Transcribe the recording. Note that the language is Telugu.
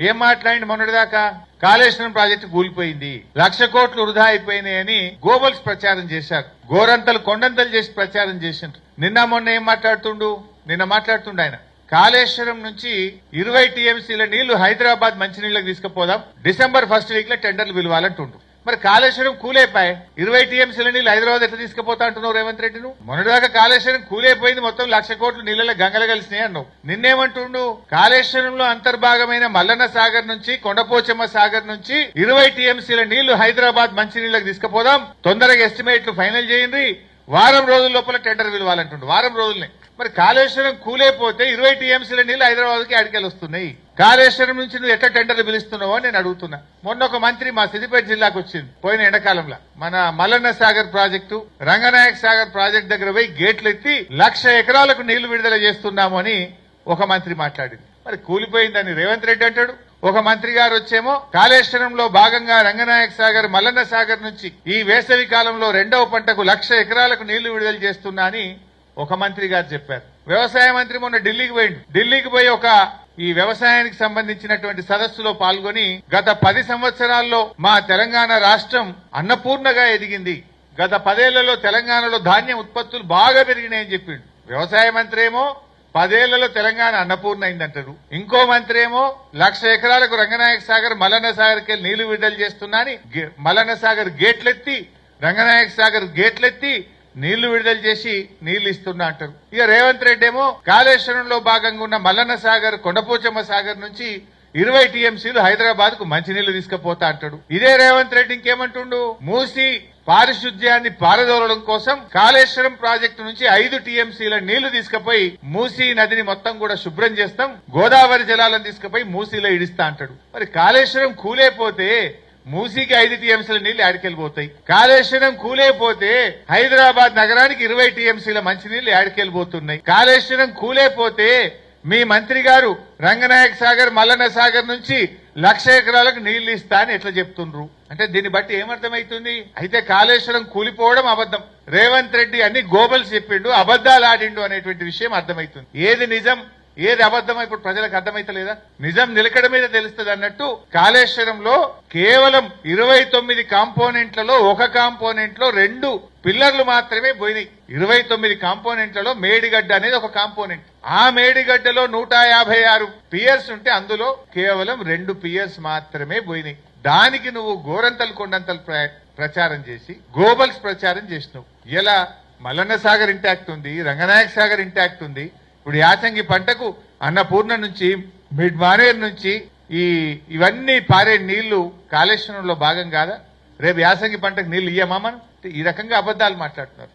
ఏం మాట్లాడి మొన్నటిదాకా? కాళేశ్వరం ప్రాజెక్టు కూలిపోయింది. లక్ష కోట్లు వృధా అయిపోయినాయని గోబల్స్ ప్రచారం చేశారు. గోరంతలు కొండంతలు చేసి ప్రచారం చేసిండ్రు. నిన్న మొన్న ఏం మాట్లాడుతుండు? నిన్న మాట్లాడుతుండు ఆయన. కాళేశ్వరం నుంచి ఇరవై టీఎంసీల నీళ్ళు హైదరాబాద్ మంచినీళ్ళకి తీసుకుపోదాం. డిసెంబర్ ఫస్ట్ వీక్లో టెండర్లు పిలవాలంటుండు. మరి కాళేశ్వరం కూలైపోయి ఇరవై టీఎంసీల నీళ్ళు హైదరాబాద్ ఎట్లా తీసుకుపోతా అంటున్నావు రేవంత్ రెడ్డి నువ్వు? మొన్నటిదాకా కాళేశ్వరం కూలైపోయింది మొత్తం లక్ష కోట్లు నీళ్ళ గంగల కలిసినాయి అన్నావు. నిన్నేమంటుండు? కాళేశ్వరంలో అంతర్భాగమైన మల్లన్న సాగర్ నుంచి కొండపోచమ్మ సాగర్ నుంచి ఇరవై టీఎంసీల నీళ్ళు హైదరాబాద్ మంచినీళ్ళకి తీసుకుపోదాం. తొందరగా ఎస్టిమేట్లు ఫైనల్ చేయండి. వారం రోజుల లోపల టెండర్ పిలవాలంటుండు. వారం రోజులనే. మరి కాళేశ్వరం కూలైపోతే ఇరవై టీఎంసీల నీళ్ళు హైదరాబాద్కి అడికెళ్ళి వస్తున్నాయి. కాళేశ్వరం నుంచి నువ్వు ఎట్లా టెండర్ పిలుస్తున్నావో అని నేను అడుగుతున్నా. మొన్న ఒక మంత్రి మా సిద్దిపేట జిల్లాకు వచ్చింది పోయిన ఎండాకాలంలో. మన మల్లన్న సాగర్ ప్రాజెక్టు రంగనాయక సాగర్ ప్రాజెక్ట్ దగ్గర పోయి గేట్లు ఎత్తి లక్ష ఎకరాలకు నీళ్ళు విడుదల చేస్తున్నాము అని ఒక మంత్రి మాట్లాడింది. మరి కూలిపోయిందని రేవంత్ రెడ్డి అంటాడు. ఒక మంత్రి గారు వచ్చేమో కాళేశ్వరంలో భాగంగా రంగనాయక సాగర్ మల్లన్న సాగర్ నుంచి ఈ వేసవి కాలంలో రెండవ పంటకు లక్ష ఎకరాలకు నీళ్ళు విడుదల చేస్తున్నా అని ఒక మంత్రి గారు చెప్పారు. వ్యవసాయ మంత్రి మొన్న ఢిల్లీకి పోయిండు. ఢిల్లీకి పోయి ఒక ఈ వ్యవసాయానికి సంబంధించినటువంటి సదస్సులో పాల్గొని గత పది సంవత్సరాల్లో మా తెలంగాణ రాష్ట్రం అన్నపూర్ణగా ఎదిగింది. గత పదేళ్ళలో తెలంగాణలో ధాన్యం ఉత్పత్తులు బాగా పెరిగినాయని చెప్పిండు. వ్యవసాయ మంత్రి ఏమో పదేళ్ళలో తెలంగాణ అన్నపూర్ణ అయిందంటారు ఇంకో మంత్రి ఏమో లక్ష ఎకరాలకు రంగనాయక సాగర్ మలన సాగర్కి వెళ్ళి నీళ్ళు విడుదల చేస్తున్నా అని గే- సాగర్ గేట్లెత్తి రంగనాయక సాగర్ గేట్లెత్తి నీళ్ళు విడుదల చేసి నీళ్ళు ఇస్తున్నా అంటారు. ఇక రేవంత్ రెడ్డి ఏమో కాళేశ్వరంలో భాగంగా ఉన్న మల్లన్న సాగర్ కొండపోచమ్మ సాగర్ నుంచి ఇరవై టీఎంసీలు హైదరాబాద్కు మంచినీళ్ళు తీసుకుపోతా అంటాడు. ఇదే రేవంత్ రెడ్డి ఇంకేమంటుండు? మూసి పారిశుద్ధ్యాన్ని పారదోలడం కోసం కాళేశ్వరం ప్రాజెక్టు నుంచి ఐదు టీఎంసీల నీళ్ళు తీసుకుపోయి మూసీ నదిని మొత్తం కూడా శుభ్రం చేస్తాం. గోదావరి జలాలను తీసుకుపోయి మూసీలో ఇడిస్తా అంటాడు. మరి కాళేశ్వరం కూలేపోతే మూసీకి ఐదు టీఎంసీల నీళ్ళు ఆడికెళ్ళిపోతాయి కాళేశ్వరం కూలేపోతే హైదరాబాద్ నగరానికి ఇరవై టీఎంసీల మంచినీళ్ళు ఆడికెళ్ళిపోతున్నాయి కాళేశ్వరం కూలేపోతే మీ మంత్రి గారు రంగనాయక సాగర్ మల్లన్న సాగర్ నుంచి లక్ష ఎకరాలకు నీళ్ళు ఇస్తా అని ఎట్లా చెప్తుండ్రు? అంటే దీన్ని బట్టి ఏమర్థమైతుంది? అయితే కాళేశ్వరం కూలిపోవడం అబద్ధం. రేవంత్ రెడ్డి అన్ని గోబల్స్ చెప్పిండు అబద్దాలు ఆడిండు అనేటువంటి విషయం అర్థమైతుంది. ఏది నిజం? ఏది అబద్ధమో ఇప్పుడు ప్రజలకు అర్థమైతలేదా? నిజం నిలకడ మీద తెలుస్తుంది అన్నట్టు కాళేశ్వరంలో కేవలం ఇరవై తొమ్మిది కాంపోనెంట్లలో ఒక కాంపోనెంట్లో రెండు పిల్లర్లు మాత్రమే పోయినాయి. ఇరవై తొమ్మిది కాంపోనెంట్లలో మేడిగడ్డ అనేది ఒక కాంపోనెంట్. ఆ మేడిగడ్డలో నూట యాభై ఆరు పియర్స్ ఉంటే అందులో కేవలం రెండు పియర్స్ మాత్రమే పోయినాయి. దానికి నువ్వు గోరంతలు కొండంతలు ప్ర- ప్రచారం చేసి గోబల్స్ ప్రచారం చేసినావు. ఎలా? మల్లన్న సాగర్ ఇంటాక్ట్ ఉంది రంగనాయక సాగర్ ఇంటాక్ట్ ఉంది. ఇప్పుడు యాసంగి పంటకు అన్నపూర్ణ నుంచి మిడ్ మానేర్ నుంచి ఈ ఇవన్నీ పారే నీళ్ళు కాళేశ్వరంలో భాగం కాదా? రేపు యాసంగి పంటకు నీళ్ళు ఇయ్యమా మనం? ఈ రకంగా అబద్ధాలు మాట్లాడుతున్నారు.